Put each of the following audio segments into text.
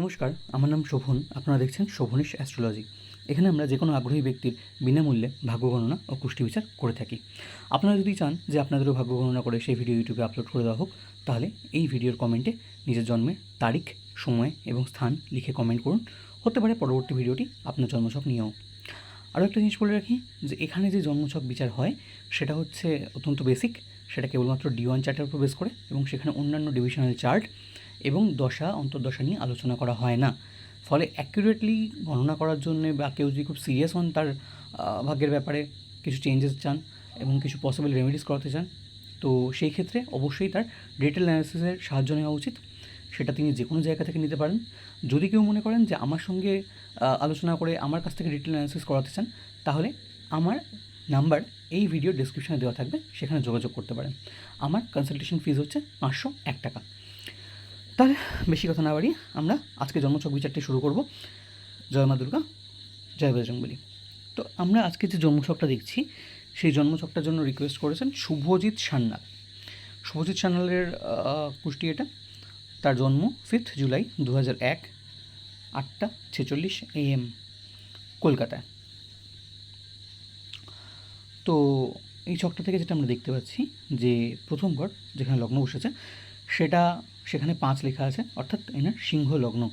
নমস্কার, আমার নাম শোভন, আপনারা দেখছেন শোভনিশ অ্যাস্ট্রোলজি। এখানে আমরা যে কোনো আগ্রহী ব্যক্তির বিনামূল্যে ভাগ্য গণনা ও কুষ্টি বিচার করে থাকি। আপনারা যদি চান যে আপনাদেরও ভাগ্য গণনা করে সেই ভিডিও ইউটিউবে আপলোড করে দেওয়া হোক, তাহলে এই ভিডিওর কমেন্টে নিজের জন্মের তারিখ, সময় এবং স্থান লিখে কমেন্ট করুন। হতে পারে পরবর্তী ভিডিওটি আপনার জন্মছক নিয়েও। আরও একটা জিনিস বলে রাখি যে এখানে যে জন্মছক বিচার হয়, সেটা হচ্ছে অত্যন্ত বেসিক সেটা কেবলমাত্র ডি ওয়ান চার্টের উপর বেস করে এবং সেখানে অন্যান্য ডিভিশনাল চার্ট এবং দশা, অন্তর্দশা নিয়ে আলোচনা করা হয় না। ফলে অ্যাকুরেটলি গণনা করার জন্য বা কেউ যদি খুব সিরিয়াস হন তার ভাগ্যের ব্যাপারে কিছু চেঞ্জেস চান এবং কিছু পসিবল রেমেডিস করাতে চান, তো সেই ক্ষেত্রে অবশ্যই তার ডিটেল অ্যানালিসিসের সাহায্য নেওয়া উচিত। সেটা তিনি যে কোনো জায়গা থেকে নিতে পারেন। যদি কেউ মনে করেন যে আমার সঙ্গে আলোচনা করে আমার কাছ থেকে ডিটেল অ্যানালিসিস করাতে চান, তাহলে আমার নাম্বার এই ভিডিও ডিসক্রিপশনে দেওয়া থাকবে। সেখানে যোগাযোগ করতে পারেন। আমার কনসালটেশন ফিজ হচ্ছে পাঁচশো এক টাকা। তাহলে বেশি কথা না বাড়িয়ে আমরা আজকে জন্মছক বিচারটি শুরু করব। জয় মা দুর্গা, জয় বজরংবলী তো আমরা আজকে যে জন্মছকটা দেখছি, সেই জন্মছকটার জন্য রিকোয়েস্ট করেছেন শুভজিৎ সান্যাল। শুভজিৎ সান্যালের কুষ্টি এটা। তার জন্ম ফিফথ জুলাই দু হাজার এক, আটটা ছেচল্লিশ এএম কলকাতায়। তো এই ছকটা থেকে যেটা আমরা দেখতে পাচ্ছি যে প্রথম ঘর যেখানে লগ্ন বসেছে, সেটা সেখানে পাঁচ লেখা আছে, অর্থাৎ এনার সিংহ লগ্ন।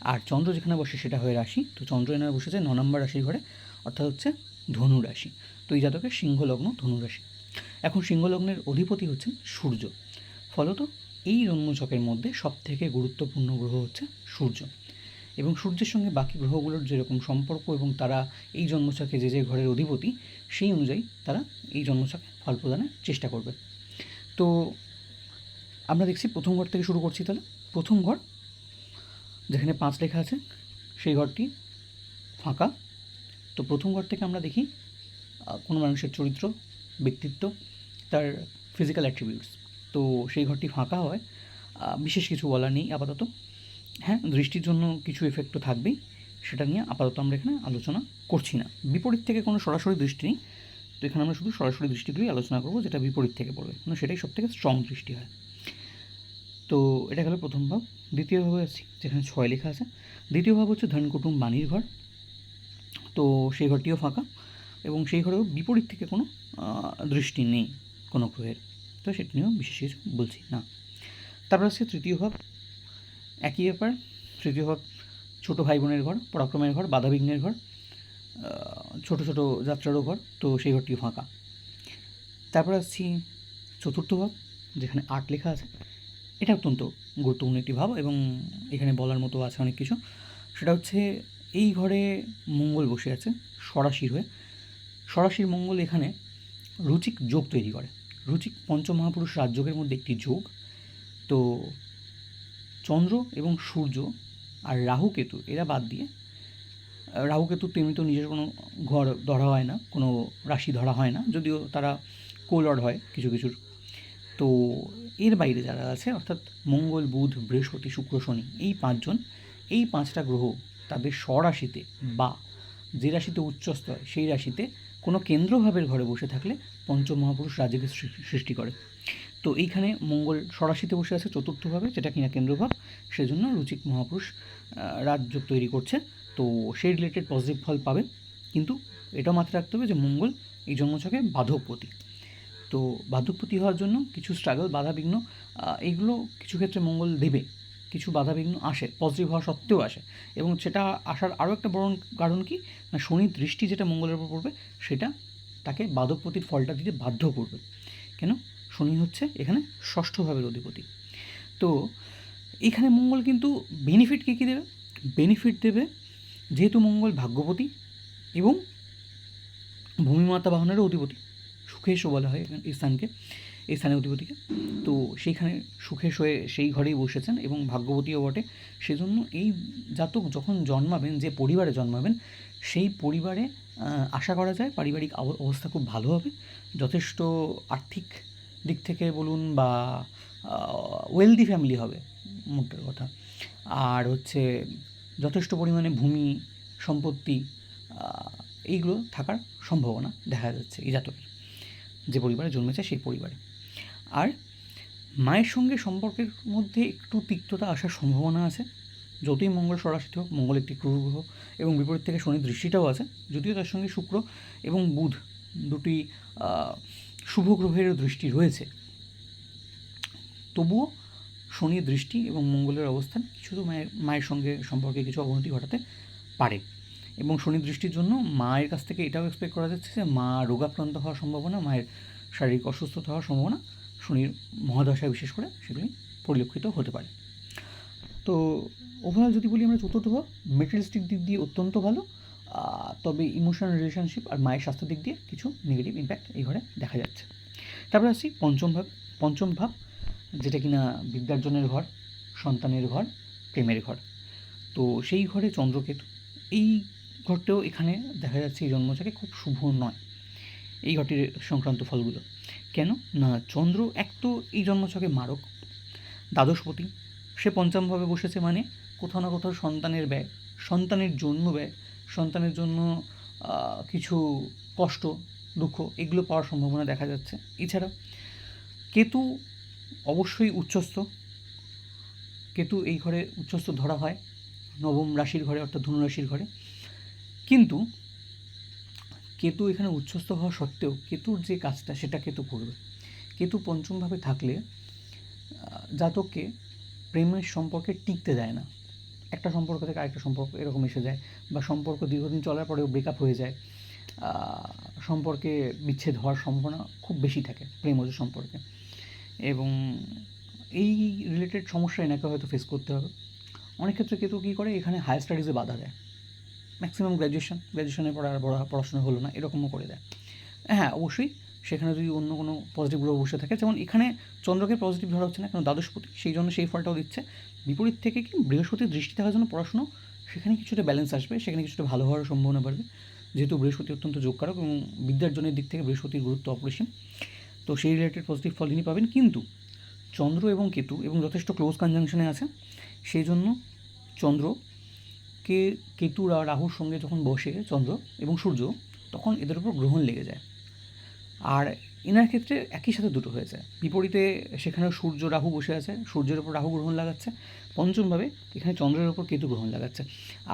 আর চন্দ্র যেখানে বসে সেটা হয়ে রাশি, তো চন্দ্র এনার বসেছে ন নম্বর রাশির ঘরে, অর্থাৎ হচ্ছে ধনু রাশি। তো এই জাতকের সিংহ লগ্ন, ধনু রাশি। এখন সিংহ লগ্নের অধিপতি হচ্ছেন সূর্য। ফলত এই জন্মছকের মধ্যে সবথেকে গুরুত্বপূর্ণ গ্রহ হচ্ছে সূর্য। এবং সূর্যের সঙ্গে বাকি গ্রহগুলোর যেরকম সম্পর্ক এবং তারা এই জন্মছকে যে যে ঘরের অধিপতি, সেই অনুযায়ী তারা এই জন্মছকে ফল প্রদানের চেষ্টা করবে। তো আমরা দেখছি প্রথম ঘর থেকে শুরু করছি তাহলে। প্রথম ঘর যেখানে পাঁচ লেখা আছে, সেই ঘরটি ফাঁকা। তো প্রথম ঘর থেকে আমরা দেখি কোনো মানুষের চরিত্র, ব্যক্তিত্ব, তার ফিজিক্যাল অ্যাট্রিবিউটস তো সেই ঘরটি ফাঁকা হয় বিশেষ কিছু বলার নেই আপাতত। হ্যাঁ দৃষ্টির জন্য কিছু এফেক্টও থাকবেই, সেটা নিয়ে আপাতত আমরা এখানে আলোচনা করছি না। বিপরীত থেকে কোনো সরাসরি দৃষ্টি নেই। তো এখানে আমরা শুধু সরাসরি দৃষ্টিগুলোই আলোচনা করব, যেটা বিপরীত থেকে পড়বে। কিন্তু সেটাই সব থেকে স্ট্রং দৃষ্টি হয়। তো এটা গেল প্রথম ভাব। দ্বিতীয় ভাবে আসছি যেখানে ছয় লেখা আছে। দ্বিতীয় ভাব হচ্ছে ধন কুটুম বাণীর ঘর। তো সেই ঘরটিও ফাঁকা এবং সেই ঘরেও বিপরীত থেকে কোনো দৃষ্টি নেই কোনো গ্রহের। তো সেটা নিয়েও বিশেষ কিছু বলছি না। তারপর হচ্ছে তৃতীয় ভাব। একই ব্যাপার। তৃতীয় ভাব, ছোটো ভাই বোনের ঘর, পরাক্রমের ঘর, বাধাবিঘ্নের ঘর ছোট ছোট যাত্রারও ঘর। তো সেই ঘরটিও ফাঁকা। তারপর আসছি চতুর্থ ভাব, যেখানে আট লেখা আছে। এটা অত্যন্ত গুরুত্বপূর্ণ একটি ভাব এবং এখানে বলার মতো আছে অনেক কিছু। সেটা হচ্ছে, এই ঘরে মঙ্গল বসে আছে, সরাসির হয়ে। সরাসির মঙ্গল এখানে রুচিক যোগ তৈরি করে। রুচিক পঞ্চমহাপুরুষ রাজযোগের মধ্যে একটি যোগ। তো চন্দ্র এবং সূর্য আর রাহু কেতু, এরা বাদ দিয়ে, রাহু কেতুর তো নিজের কোনো ঘর ধরা হয় না, কোনো রাশি ধরা হয় না, যদিও তারা কোলড হয় কিছু কিছুর তো এর বাইরে যারা আছে, অর্থাৎ মঙ্গল, বুধ, বৃহস্পতি, শুক্র, শনি, এই পাঁচজন, এই পাঁচটা গ্রহ তাদের স্বরাশিতে বা যে রাশিতে উচ্চস্থ হয়, সেই রাশিতে কোনো কেন্দ্রভাবের ঘরে বসে থাকলে পঞ্চম মহাপুরুষ রাজ্যকে সৃষ্টি করে। তো এইখানে মঙ্গল স্বরাশিতে বসে আছে চতুর্থভাবে, যেটা কিনা কেন্দ্রভাব, সেজন্য রুচিক মহাপুরুষ রাজযোগ তৈরি করছে। তো সেই রিলেটেড পজিটিভ ফল পাবে, কিন্তু এটাও মাথায় রাখতে হবে যে মঙ্গল এই জন্মছকে বাধকপতি। তো বাধকপতি হওয়ার জন্য কিছু স্ট্রাগল বাধাবিঘ্ন এইগুলো কিছু ক্ষেত্রে মঙ্গল দেবে। কিছু বাধাবিঘ্ন আসে পজিটিভ হওয়া সত্ত্বেও আসে। এবং সেটা আসার আরও একটা বড় কারণ কি? না শনির দৃষ্টি যেটা মঙ্গলের উপর পড়বে, সেটা তাকে বাধকপতির ফলটা দিতে বাধ্য করবে। কেন? শনি হচ্ছে এখানে ষষ্ঠ ভাবের অধিপতি। তো এখানে মঙ্গল কিন্তু বেনিফিট কী কী দেবে? বেনিফিট দেবে যেহেতু মঙ্গল ভাগ্যপতি এবং ভূমিমাতা বাহনেরও অধিপতি। সুখেশও বলা হয় এই স্থানকে এই স্থানের অধিপতিকে। তো সেইখানে সুখেশ হয়ে সেই ঘরেই বসেছেন এবং ভাগ্যবতীও বটে। সেজন্য এই জাতক যখন জন্মাবেন, যে পরিবারে জন্মাবেন, সেই পরিবারে আশা করা যায় পারিবারিক অবস্থা খুব ভালো হবে। যথেষ্ট আর্থিক দিক থেকে বলুন বা ওয়েলদি ফ্যামিলি হবে মোটের কথা। আর হচ্ছে যথেষ্ট পরিমাণে ভূমি, সম্পত্তি এইগুলো থাকার সম্ভাবনা দেখা যাচ্ছে এই জাতকের। যে পরিবারে জন্মেছে সেই পরিবারে। আর মায়ের সঙ্গে সম্পর্কের মধ্যে একটু তিক্ততা আসার সম্ভাবনা আছে। যতই মঙ্গল সরাসিত হোক মঙ্গল একটি ক্রূর গ্রহ এবং বিপরীত থেকে শনির দৃষ্টিটাও আছে, যদিও তার সঙ্গে শুক্র এবং বুধ দুটি শুভ গ্রহের দৃষ্টি রয়েছে। তবুও শনির দৃষ্টি এবং মঙ্গলের অবস্থান কিছু মায়ের মায়ের সঙ্গে সম্পর্কে কিছু অবনতি ঘটাতে পারে। এবং শনির দৃষ্টির জন্য মায়ের কাছ থেকে এটাও এক্সপেক্ট করা যাচ্ছে যে মা রোগাক্রান্ত হওয়ার সম্ভাবনা, মায়ের শারীরিক অসুস্থতা হওয়ার সম্ভাবনা শনির মহাদশায় বিশেষ করে সেগুলি পরিলক্ষিত হতে পারে। তো ওভারঅল যদি বলি আমরা চতুর্থ ভাব মেটেরিয়ালিস্টিক দিক দিয়ে অত্যন্ত ভালো তবে ইমোশনাল রিলেশনশিপ আর মায়ের স্বাস্থ্যের দিক দিয়ে কিছু নেগেটিভ ইম্প্যাক্ট এই ঘরে দেখা যাচ্ছে। তারপরে আসছি পঞ্চম ভাব পঞ্চম ভাব যেটা কিনা বিদ্যার্জনের ঘর, সন্তানের ঘর, প্রেমের ঘর। তো সেই ঘরে চন্দ্রকেতু, এই ঘরটাও এখানে দেখা যাচ্ছে এই জন্মচাকে খুব শুভ নয়, এই ঘরটির সংক্রান্ত ফলগুলো। কেন? না, চন্দ্র এক তো এই জন্মছকে মারক, দ্বাদশপতি। সে পঞ্চমভাবে বসেছে মানে কোথাও না কোথাও সন্তানের ব্যয়, সন্তানের জন্য ব্যয়, সন্তানের জন্য কিছু কষ্ট, দুঃখ, এগুলো পাওয়ার সম্ভাবনা দেখা যাচ্ছে। এছাড়া কেতু অবশ্যই উচ্চস্থ। কেতু এই ঘরে উচ্চস্থ ধরা হয়, নবম রাশির ঘরে অর্থাৎ ধনু রাশির ঘরে। কিন্তু কেতু এখানে উচ্চস্থ হওয়া সত্ত্বেও কেতুর যে কাজটা সেটা কেতু করবে। কেতু পঞ্চমভাবে থাকলে জাতককে প্রেমের সম্পর্কে টিকতে দেয় না। একটা সম্পর্ক থেকে আরেকটা সম্পর্ক এরকম এসে যায় বা সম্পর্ক দীর্ঘদিন চলার পরেও ব্রেকআপ হয়ে যায়। সম্পর্কে বিচ্ছেদ হওয়ার সম্ভাবনা খুব বেশি থাকে প্রেমজ সম্পর্কে। এবং এই রিলেটেড সমস্যা এনাকে হয়তো ফেস করতে হবে। অনেক ক্ষেত্রে কেতু কী করে? এখানে হায়ার স্টাডিজে বাধা দেয়। ম্যাক্সিমাম গ্র্যাজুয়েশন গ্র্যাজুয়েশনের পর আর বড় পড়াশোনা হলো না, এরকমও করে দেয়। হ্যাঁ অবশ্যই, সেখানে যদি অন্য কোনো পজিটিভ গ্রহ বসে থাকে, যেমন এখানে চন্দ্রকে পজিটিভ ধরা হচ্ছে না কারণ দ্বাদশপতি সেই জন্য সেই ফলটাও দিচ্ছে। বিপরীত থেকে কি বৃহস্পতির দৃষ্টি থাকার জন্য পড়াশুনো, সেখানে কিছুটা ব্যালেন্স আসবে, সেখানে কিছুটা ভালো হওয়ার সম্ভাবনা বাড়বে। যেহেতু বৃহস্পতি অত্যন্ত যোগকারক এবং বিদ্যার্জনের দিক থেকে বৃহস্পতির গুরুত্ব অপরিসীম, তো সেই রিলেটেড পজিটিভ ফল তিনি পাবেন। কিন্তু চন্দ্র এবং কেতু, এবং যথেষ্ট ক্লোজ কনজাংশনে আছে, সেই জন্য চন্দ্রকে কেতু আর রাহুর সঙ্গে যখন বসে চন্দ্র এবং সূর্য, তখন এদের উপর গ্রহণ লেগে যায়। আর এনার ক্ষেত্রে একই সাথে দুটো হয়েছে বিপরীতে সেখানে সূর্য, রাহু বসে আছে, সূর্যের ওপর রাহু গ্রহণ লাগাচ্ছে, পঞ্চমভাবে এখানে চন্দ্রের উপর কেতু গ্রহণ লাগাচ্ছে।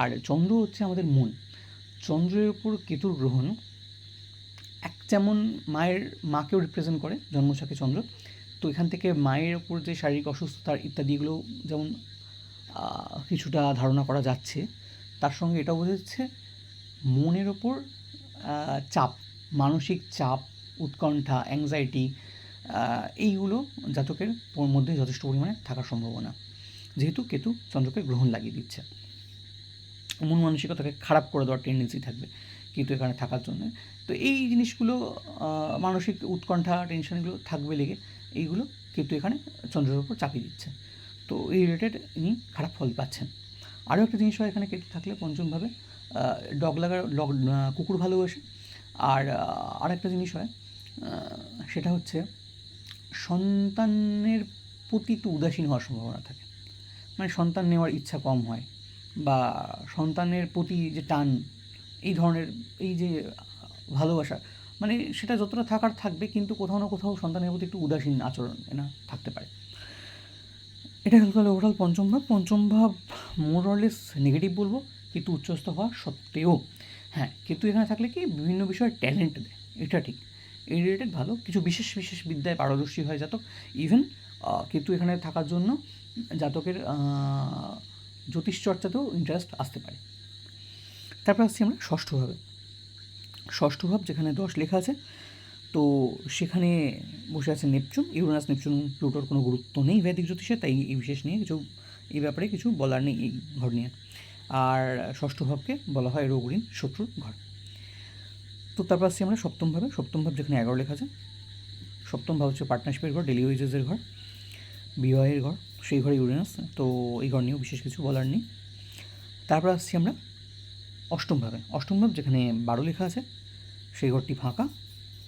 আর চন্দ্র হচ্ছে আমাদের মন চন্দ্রের ওপর কেতুর গ্রহণ এক যেমন মায়ের মাকেও রিপ্রেজেন্ট করে জন্মছকে চন্দ্র। তো এখান থেকে মায়ের ওপর যে শারীরিক অসুস্থতা ইত্যাদিগুলো যেমন কিছুটা ধারণা করা যাচ্ছে তার সঙ্গে এটাও বোঝা যাচ্ছে, মনের ওপর চাপ, মানসিক চাপ, উৎকণ্ঠা অ্যাংজাইটি এইগুলো জাতকের মধ্যে যথেষ্ট পরিমাণে থাকার সম্ভাবনা। যেহেতু কেতু চন্দ্রকে গ্রহণ লাগিয়ে দিচ্ছে। মন মানসিকতাকে খারাপ করে দেওয়ার টেন্ডেন্সি থাকবে কিন্তু এখানে থাকার জন্য। তো এই জিনিসগুলো মানসিক উৎকণ্ঠা টেনশনগুলো থাকবে লেগে এইগুলো কিন্তু এখানে চন্দ্রের উপর চাপিয়ে দিচ্ছে। তো এই রিলেটেড ইনি খারাপ ফল পাচ্ছেন। আরও একটা জিনিস হয় এখানে কেটে থাকলে পঞ্চমভাবে ডগ লাগার ডগ কুকুর ভালোবাসে আর আহ, আরেকটা জিনিস হয় সেটা হচ্ছে সন্তানের প্রতি একটু উদাসীন হওয়ার সম্ভাবনা থাকে। মানে সন্তান নেওয়ার ইচ্ছা কম হয় বা সন্তানের প্রতি যে টান এই ধরনের এই যে ভালোবাসা মানে সেটা যতটা থাকার থাকবে কিন্তু কোথাও না কোথাও সন্তানের প্রতি একটু উদাসীন আচরণ এনা থাকতে পারে। এটা গেল ওভারঅল পঞ্চম ভাব। পঞ্চম ভাব মোরলেস নেগেটিভ বলব কিন্তু উচ্চস্থ হওয়া সত্ত্বেও হ্যাঁ কিন্তু এখানে থাকলে কি বিভিন্ন বিষয়ে ট্যালেন্ট দেয় এটা ঠিক। এই রিলেটেড ভালো কিছু বিশেষ বিশেষ বিদ্যায় পারদর্শী হয় জাতক ইভেন কিন্তু এখানে থাকার জন্য জাতকের আহ, জ্যোতিষ চর্চাতেও ইন্টারেস্ট আসতে পারে। তারপর আসছি আমরা ষষ্ঠভাবে ষষ্ঠ ভাব যেখানে দশ লেখা আছে তো সেখানে বসে আছে নেপচুন, ইউরেনাস, নেপচুন, প্লুটোর কোনো গুরুত্ব নেই ভেদিক জ্যোতিষে, তাই এই বিশেষ নিয়ে কিছু, এই ব্যাপারে কিছু বলার নেই এই ঘর নিয়ে। আর ষষ্ঠ ভাবকে বলা হয় রোগঋণ শত্রুর ঘর। তো তারপর আসছি আমরা সপ্তম ভাবে। সপ্তম ভাব যেখানে এগারো লেখা আছে, সপ্তম ভাব হচ্ছে পার্টনারশিপের ঘর ডেলি ওয়েজেসের ঘর, বিবাহের ঘর, সেই ঘরে ইউরেনাস, তো এই ঘর নিয়েও বিশেষ কিছু বলার নেই। তারপর আসছি আমরা অষ্টম ভাবে। অষ্টম ভাব যেখানে বারো লেখা আছে, সেই ঘরটি ফাঁকা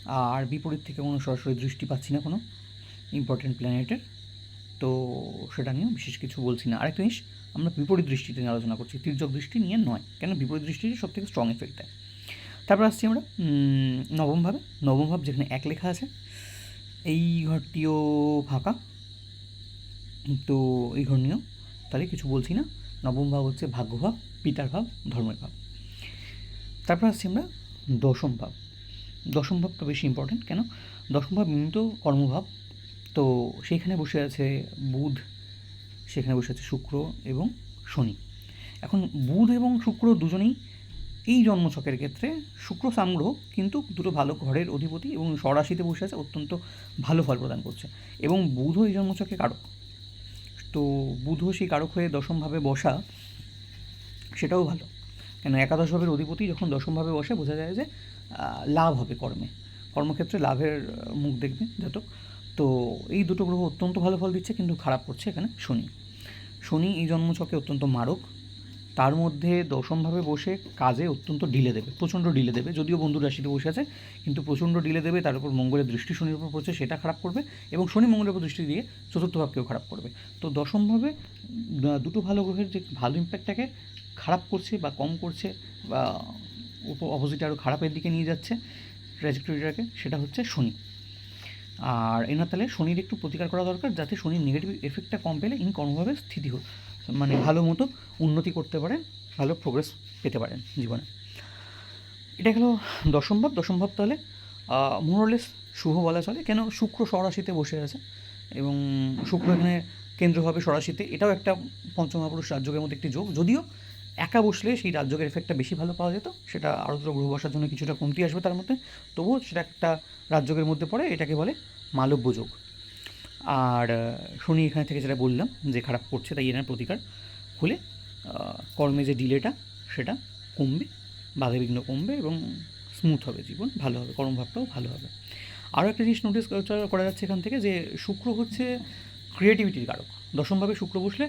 আর বিপরীত থেকে কোনো সরাসরি দৃষ্টি পাচ্ছি না কোনো ইম্পর্টেন্ট প্ল্যানেটের তো সেটা নিয়েও বিশেষ কিছু বলছি না। আরেকটা জিনিস, আমরা বিপরীত দৃষ্টিতে নিয়ে আলোচনা করছি। তির্যক দৃষ্টি নিয়ে নয়। কেন? বিপরীত দৃষ্টি সব থেকে স্ট্রং এফেক্ট দেয়। তারপর আসছি আমরা নবমভাবে নবম ভাবে। নবম ভাব যেখানে এক লেখা আছে, এই ঘরটিও ফাঁকা। তো এই ঘর নিয়েও তাহলে কিছু বলছি না। নবম ভাব হচ্ছে ভাগ্যভাব পিতার ভাব, ধর্মের ভাব। তারপর আসছি আমরা দশম ভাব। দশম ভাবটা বেশি ইম্পর্ট্যান্ট কেন? দশম ভাব এমনিত কর্মভাব। তো সেইখানে বসে আছে বুধ, সেখানে বসে আছে শুক্র এবং শনি। এখন বুধ এবং শুক্র দুজনেই এই জন্মছকের ক্ষেত্রে শুক্র সামগ্রহ কিন্তু দুটো ভালো ঘরের অধিপতি এবং স্বরাশিতে বসে আছে, অত্যন্ত ভালো ফল প্রদান করছে। এবং বুধও এই জন্মছকে কারক। তো বুধও সেই কারক হয়ে দশমভাবে বসা, সেটাও ভালো। কেন? একাদশ ভাবের অধিপতি যখন দশমভাবে বসে, বোঝা যায় যে লাভ হবে কর্মে। কর্মক্ষেত্রে লাভের মুখ দেখবে যত তো এই দুটো গ্রহ অত্যন্ত ভালো ফল দিচ্ছে, কিন্তু খারাপ করছে এখানে শনি। শনি এই জন্মছকে অত্যন্ত মারক। তার মধ্যে দশমভাবে বসে কাজে অত্যন্ত ডিলে দেবে, প্রচণ্ড ডিলে দেবে। যদিও বন্ধু রাশিতে বসে আছে, কিন্তু প্রচণ্ড ডিলে দেবে, তার উপর মঙ্গলের দৃষ্টি শনির উপর পড়ছে, সেটা খারাপ করবে এবং শনি মঙ্গলের উপর দৃষ্টি দিয়ে চতুর্থ ভাবকেও খারাপ করবে। তো দশমভাবে দুটো ভালো গ্রহের যে ভালো ইম্প্যাক্টটাকে খারাপ করছে বা কম করছে বা অপোজিটে আরও খারাপের দিকে নিয়ে যাচ্ছে ট্র্যাজেক্টরিটাকে সেটা হচ্ছে শনি। আর এনার তাহলে শনির একটু প্রতিকার করা দরকার যাতে শনির নেগেটিভ এফেক্টটা কম পেলে ইনি কোনোভাবে স্থিতি হোক মানে ভালো মতো উন্নতি করতে পারেন ভালো প্রোগ্রেস পেতে পারেন জীবনে। এটা গেলো দশম ভাব। দশম ভাব তাহলে মোরলেস শুভ বলা চলে। কেন? শুক্র স্বরাশিতে বসে আছে এবং শুক্র এখানে কেন্দ্রভাবে স্বরাশিতে। এটাও একটা পঞ্চমহাপুরুষ রাজযোগের মধ্যে একটি যোগ। যদিও একা বসলে সেই রাজযোগের এফেক্টটা বেশি ভালো পাওয়া যেত। সেটা আরও দুটো গ্রহ বসার জন্য কিছুটা কমতি আসবে তার মধ্যে। তবুও সেটা একটা রাজযোগের মধ্যে পড়ে, এটাকে বলে মালব্য যোগ আর শনি এখানে থেকে যেটা বললাম, যে খারাপ করছে তাই এনার প্রতিকার। হলে কর্মে যে ডিলেটা, সেটা কমবে বাধা বিঘ্ন কমবে এবং স্মুথ হবে জীবন, ভালো হবে, কর্মভাবটাও ভালো হবে। আরও একটা জিনিস নোটিস করা যাচ্ছে এখান থেকে যে শুক্র হচ্ছে ক্রিয়েটিভিটির কারক। দশমভাবে শুক্র বসলে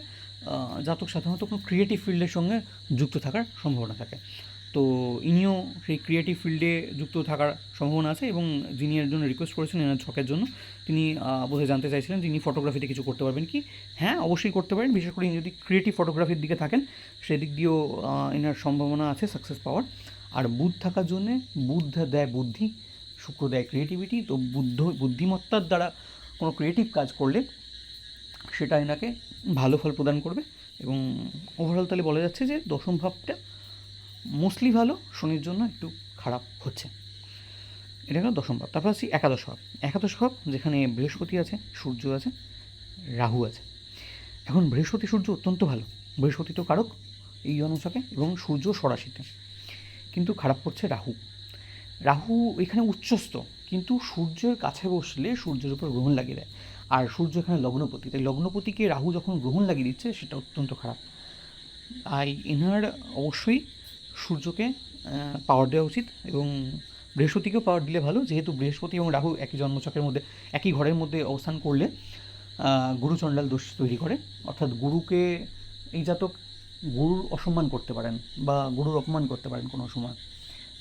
জাতক সাধারণত কোনো ক্রিয়েটিভ ফিল্ডের সঙ্গে যুক্ত থাকার সম্ভাবনা থাকে। তো ইনিও সেই ক্রিয়েটিভ ফিল্ডে যুক্ত থাকার সম্ভাবনা আছে এবং যিনি এর জন্য রিকোয়েস্ট করেছেন, এনার ছকের জন্য, তিনি বোধহয় জানতে চাইছিলেন যে ইনি ফটোগ্রাফিতে কিছু করতে পারবেন কি? হ্যাঁ অবশ্যই করতে পারেন। বিশেষ করে ইনি যদি ক্রিয়েটিভ ফটোগ্রাফির দিকে থাকেন, সেদিক দিয়েও এনার সম্ভাবনা আছে সাকসেস পাওয়ার। আর বুধ থাকার জন্যে বুদ্ধ দেয় বুদ্ধি, শুক্র দেয় ক্রিয়েটিভিটি তো বুদ্ধ, বুদ্ধিমত্তার দ্বারা কোনো ক্রিয়েটিভ কাজ করলে সেটা এনাকে ভালো ফল প্রদান করবে এবং ওভারঅল তাহলে বলা যাচ্ছে যে দশম ভাবটা মোস্টলি ভালো, শনির জন্য একটু খারাপ হচ্ছে। এটা হলো দশম ভাব। তারপর আসছি একাদশ ভাব। একাদশ ভাব যেখানে বৃহস্পতি আছে, সূর্য আছে, রাহু আছে। এখন বৃহস্পতি, সূর্য অত্যন্ত ভালো। বৃহস্পতি তো কারক এই জনসকে এবং সূর্য সরাসিতে কিন্তু খারাপ করছে রাহু। রাহু এখানে উচ্চস্থ, কিন্তু সূর্যের কাছে বসলে সূর্যের উপর গ্রহণ লাগিয়ে দেয়। আর সূর্য এখানে লগ্নপতি। তাই লগ্নপতিকে রাহু যখন গ্রহণ লাগিয়ে দিচ্ছে, সেটা অত্যন্ত খারাপ। তাই এনার অবশ্যই সূর্যকে পাওয়ার দেওয়া উচিত এবং বৃহস্পতিকেও পাওয়ার দিলে ভালো। যেহেতু বৃহস্পতি এবং রাহু একই জন্মচকের মধ্যে, একই ঘরের মধ্যে অবস্থান করলে গুরুচণ্ডাল দোষ তৈরি করে। অর্থাৎ গুরুকে এই জাতক গুরুর অসম্মান করতে পারেন বা গুরুর অপমান করতে পারেন কোনো সময়।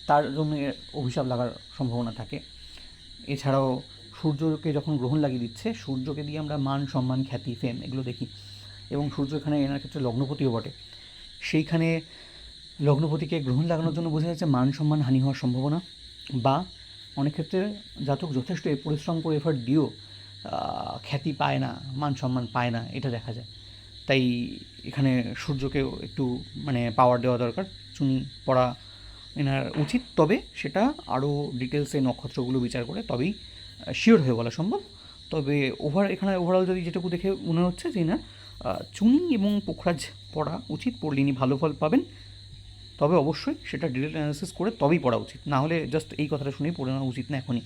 তার জন্য অভিশাপ লাগার সম্ভাবনা থাকে। এছাড়াও সূর্যকে যখন গ্রহণ লাগিয়ে দিচ্ছে, সূর্যকে দিয়ে আমরা মান, সম্মান, খ্যাতি ফেম এগুলো দেখি। এবং সূর্য এখানে এনার ক্ষেত্রে লগ্নপতিও বটে। সেইখানে লগ্নপতিকে গ্রহণ লাগানোর জন্য বোঝা যাচ্ছে মান, সম্মান, হানি হওয়ার সম্ভাবনা বা অনেক ক্ষেত্রে জাতক যথেষ্ট পরিশ্রম করে এফার্ট দিয়েও খ্যাতি পায় না, মান, সম্মান পায় না, এটা দেখা যায়। তাই এখানে সূর্যকেও একটু মানে পাওয়ার দেওয়া দরকার। চুনি পড়া এনার উচিত, তবে সেটা আরও ডিটেলসে নক্ষত্রগুলো বিচার করে, তবেই শিওর হয়ে বলা সম্ভব। তবে ওভার এখানে ওভারঅল যদি যেটুকু দেখে মনে হচ্ছে যে না চুনি এবং পোখরাজ পড়া উচিত, পড়লে ইনি ভালো ফল পাবেন। তবে অবশ্যই সেটা ডিটেল অ্যানালিসিস করে তবেই পড়া উচিত। না হলে জাস্ট এই কথাটা শুনেই পড়ে নেওয়া উচিত না এখনই।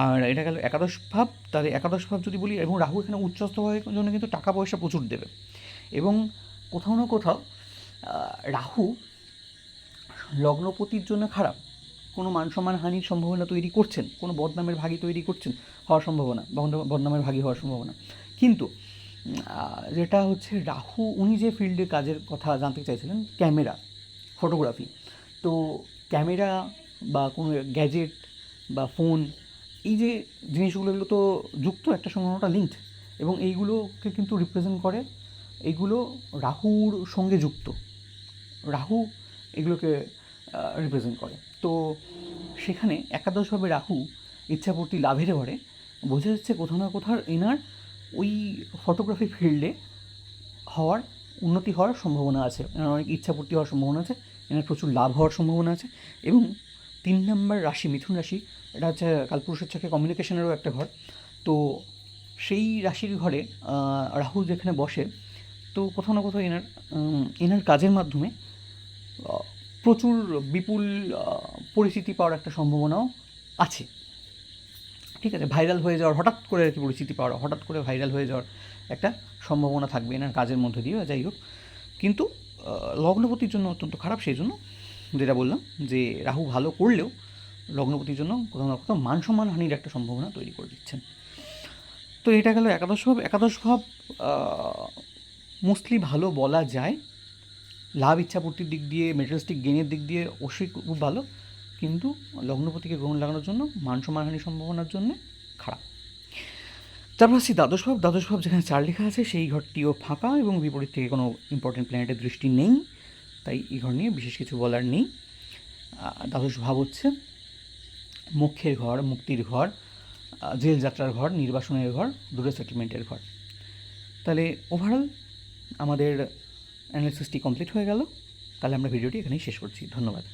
আর এটা গেল একাদশ ভাব। তাহলে একাদশ ভাব যদি বলি, এবং রাহু এখানে উচ্চস্থ হওয়ার জন্য কিন্তু টাকা পয়সা প্রচুর দেবে। এবং কোথাও না কোথাও রাহু লগ্নপতির জন্য খারাপ। কোনো মান সম্মান হানির সম্ভাবনা তৈরি করছেন, কোনো বদনামের ভাগী তৈরি করছেন হওয়ার সম্ভাবনা বদনামের ভাগী হওয়ার সম্ভাবনা। কিন্তু যেটা হচ্ছে রাহু, উনি যে ফিল্ডে কাজের কথা জানতে চাইছিলেন, ক্যামেরা, ফটোগ্রাফি। তো ক্যামেরা বা কোনো গ্যাজেট বা ফোন, এই যে জিনিসগুলো, এগুলো তো যুক্ত একটা ওটা লিঙ্কড এবং এইগুলোকে কিন্তু রিপ্রেজেন্ট করে এইগুলো রাহুর সঙ্গে যুক্ত। রাহু এগুলোকে রিপ্রেজেন্ট করে। তো সেখানে একাদশভাবে রাহু ইচ্ছাপূর্তি লাভের ঘরে, বোঝা যাচ্ছে কোথাও না কোথাও এনার ওই ফটোগ্রাফি ফিল্ডে হওয়ার উন্নতি হওয়ার সম্ভাবনা আছে। এনার অনেক ইচ্ছাপূর্তি হওয়ার সম্ভাবনা আছে, এনার প্রচুর লাভ হওয়ার সম্ভাবনা আছে এবং তিন নম্বর রাশি মিথুন রাশি, এটা হচ্ছে কালপুরুষের চোখে কমিউনিকেশনেরও একটা ঘর। তো সেই রাশির ঘরে রাহু যেখানে বসে, তো কোথাও না কোথাও এনার এনার কাজের মাধ্যমে প্রচুর বিপুল পরিচিতি পাওয়ার একটা সম্ভাবনাও আছে। ঠিক আছে ভাইরাল হয়ে যাওয়ার, হঠাৎ করে আর কি পরিচিতি পাওয়ার, হঠাৎ করে ভাইরাল হয়ে যাওয়ার একটা সম্ভাবনা থাকবে এনার কাজের মধ্যে দিয়ে, যাই হোক। কিন্তু লগ্নপতির জন্য অত্যন্ত খারাপ সেই জন্য যেটা বললাম যে, রাহু ভালো করলেও লগ্নপতির জন্য কোথাও না কোথাও মান সম্মান হানির একটা সম্ভাবনা তৈরি করে দিচ্ছেন। তো এটা গেল একাদশ ভাব। একাদশ ভাব মোস্টলি ভালো বলা যায় লাভ ইচ্ছাপূর্তির দিক দিয়ে মেটেরিয়ালিস্টিক গেনের দিক দিয়ে অবশ্যই খুব ভালো। কিন্তু লগ্নপতিকে গ্রহণ লাগানোর জন্য, মান সম্মানহানির সম্ভাবনার জন্য খারাপ। তারপর আসছি দ্বাদশ ভাব। দ্বাদশ ভাব যেখানে চার লেখা আছে, সেই ঘরটিও ফাঁকা এবং বিপরীত থেকে কোনো ইম্পর্টেন্ট প্ল্যানেটের দৃষ্টি নেই। তাই এই ঘর নিয়ে বিশেষ কিছু বলার নেই। দ্বাদশ ভাব হচ্ছে মোক্ষের ঘর, মুক্তির ঘর জেল যাত্রার ঘর, নির্বাসনের ঘর দূরে সেটেলমেন্টের ঘর। তাহলে ওভারঅল আমাদের অ্যানালিসিসটি কমপ্লিট হয়ে গেল। তাহলে আমরা ভিডিওটি এখানেই শেষ করছি। ধন্যবাদ।